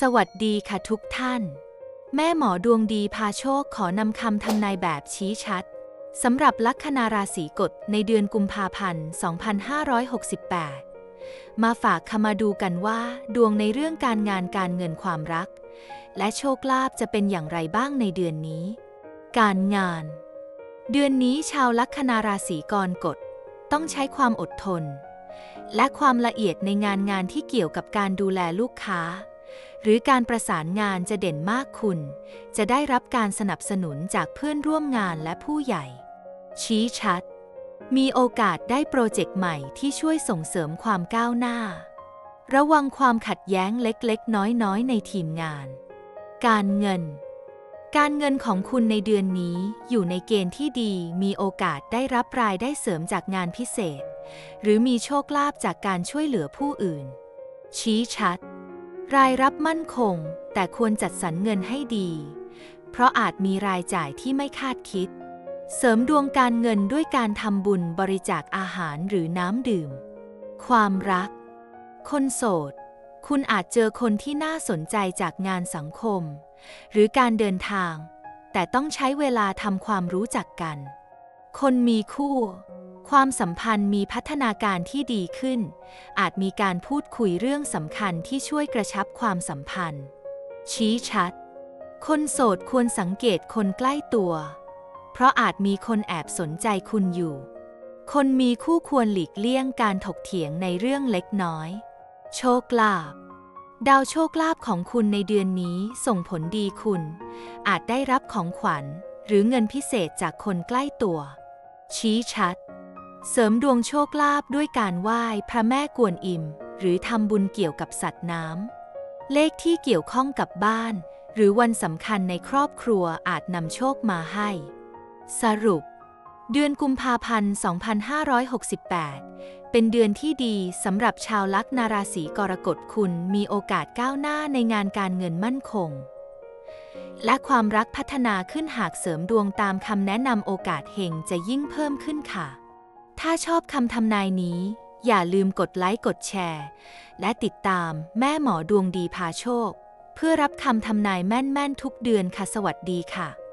สวัสดีค่ะทุกท่าน แม่หมอดวงดีพาโชคขอนำคำทำนายแบบชี้ชัดสำหรับลัคนาราศีกฎในเดือนกุมภาพันธ์ 2568 มาฝากคำมาดูกันว่า ดวงในเรื่องการงานการเงินความรัก และโชคลาภจะเป็นอย่างไรบ้างในเดือนนี้ การงาน เดือนนี้ชาวลัคนาราศีกรกฎต้องใช้ความอดทน และความละเอียดในงานงานที่เกี่ยวกับการดูแลลูกค้า หรือการประสานงานจะเด่นมากคุณ จะได้รับการสนับสนุนจากเพื่อนร่วมงานและผู้ใหญ่ ชี้ชัด มีโอกาสได้โปรเจกต์ใหม่ที่ช่วยส่งเสริมความก้าวหน้า ระวังความขัดแย้งเล็กๆ น้อยๆ ในทีมงาน การเงิน การเงินของคุณในเดือนนี้อยู่ในเกณฑ์ที่ดี มีโอกาสได้รับรายได้เสริมจากงานพิเศษ หรือมีโชคลาภจากการช่วยเหลือผู้อื่น ชี้ชัด รายรับมั่นคง แต่ควรจัดสรรเงินให้ดี เพราะอาจมีรายจ่ายที่ไม่คาดคิด เสริมดวงการเงินด้วยการทำบุญบริจาคอาหารหรือน้ำดื่ม ความรัก คนโสด คุณอาจเจอคนที่น่าสนใจจากงานสังคม หรือการเดินทาง แต่ต้องใช้เวลาทำความรู้จักกัน คนมีคู่ ความสัมพันธ์มีพัฒนาการที่ดีขึ้น อาจมีการพูดคุยเรื่องสำคัญที่ช่วยกระชับความสัมพันธ์ ชี้ชัด คนโสดควรสังเกตคนใกล้ตัว เพราะอาจมีคนแอบสนใจคุณอยู่ คนมีคู่ควรหลีกเลี่ยงการถกเถียงในเรื่องเล็กน้อย โชคลาภดาวโชคลาภของคุณในเดือนนี้ส่งผลดีคุณ อาจได้รับของขวัญ หรือเงินพิเศษจากคนใกล้ตัว ชี้ชัด เสริมดวงโชคลาภด้วยการไหว้พระแม่กวนอิม หรือทำบุญเกี่ยวกับสัตว์น้ำ เลขที่เกี่ยวข้องกับบ้าน หรือวันสำคัญในครอบครัวอาจนำโชคมาให้ สรุป เดือนกุมภาพันธ์ 2568 เป็นเดือนที่ดีสำหรับชาวลัคนาราศีกรกฎคุณมีโอกาสก้าวหน้าในงานการเงินมั่นคง และความรักพัฒนาขึ้นหากเสริมดวงตามคำแนะนำโอกาสเฮงจะยิ่งเพิ่มขึ้นค่ะ ถ้าชอบคำทำนายนี้ อย่าลืมกดไลค์กดแชร์ และติดตามแม่หมอดวงดีพาโชค เพื่อรับคำทำนายแม่น ๆ ทุกเดือนค่ะ สวัสดีค่ะ